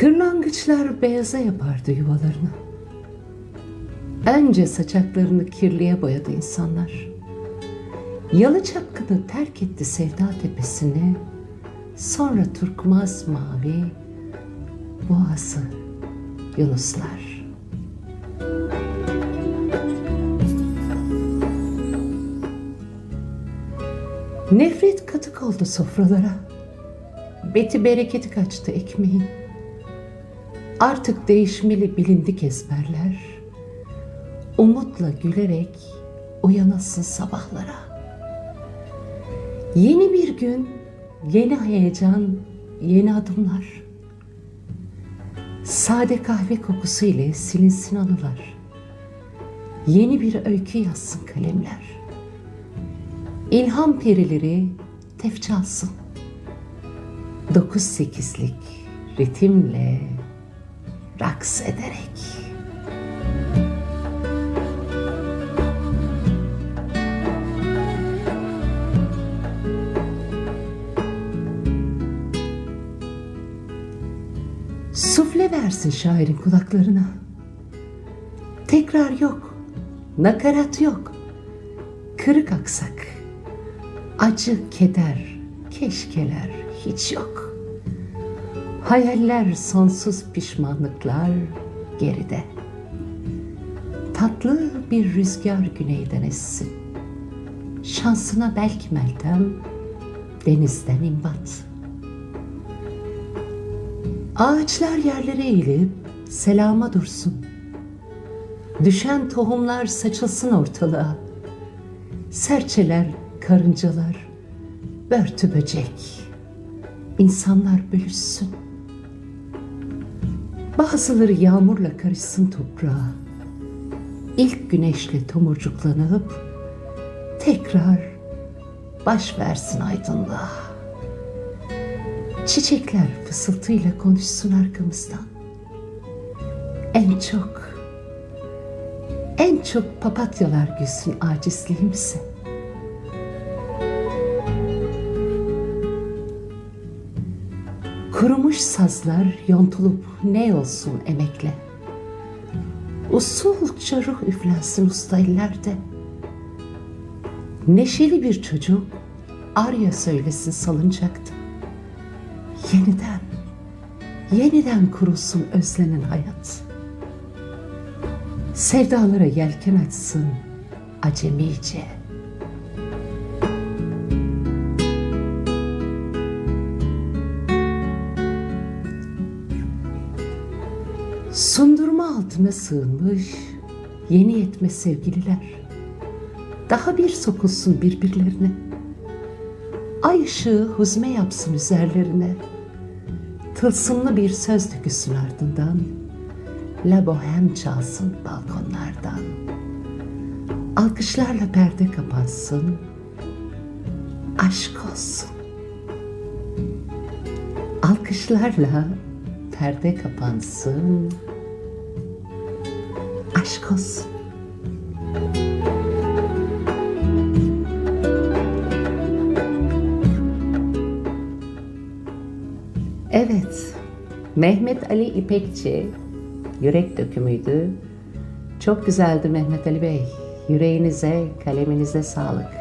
Kırlangıçlar beyaza yapardı yuvalarını. Önce saçaklarını kirliye boyadı insanlar. Yalı çapkını terk etti sevda tepesini. Sonra turkuaz mavi boğazı yunuslar. Nefret katık oldu sofralara. Beti bereketi kaçtı ekmeğin. Artık değişmeli bilindik ezberler. Umutla gülerek uyanasın sabahlara. Yeni bir gün, yeni heyecan, yeni adımlar. Sade kahve kokusu ile silinsin anılar. Yeni bir öykü yazsın kalemler. İlham perileri tef çalsın. Dokuz sekizlik ritimle raks ederek. Sufle versin şairin kulaklarına. Tekrar yok, nakarat yok, kırık aksak, acı, keder, keşkeler hiç yok. Hayaller, sonsuz pişmanlıklar geride. Tatlı bir rüzgar güneyden essin. Şansına belki Meltem, denizden imbat. Ağaçlar yerlere eğilip selama dursun. Düşen tohumlar saçılsın ortalığa. Serçeler, karıncalar, börtü böcek. İnsanlar bölüşsün. Bazıları yağmurla karışsın toprağa. İlk güneşle tomurcuklanıp tekrar baş versin aydınlığa. Çiçekler fısıltıyla konuşsun arkamızdan. En çok, en çok papatyalar gülsün acizliğimize. Kurumuş sazlar yontulup ne olsun emekle. Usulca ruh üflensin usta ellerde. Neşeli bir çocuk arya söylesin salıncakta. Yeniden, yeniden kurulsun özlenen hayat. Sevdalara yelken açsın acemice. Sundurma altına sığınmış yeni yetme sevgililer. Daha bir sokulsun birbirlerine. Ay ışığı huzme yapsın üzerlerine. Tılsımlı bir söz dökülsün ardından. La bohem çalsın balkonlardan. Alkışlarla perde kapansın. Aşk olsun. Alkışlarla perde kapansın. Aşk olsun. Evet, Mehmet Ali İpekçi, yürek dökümüydü. Çok güzeldi Mehmet Ali Bey. Yüreğinize, kaleminize sağlık.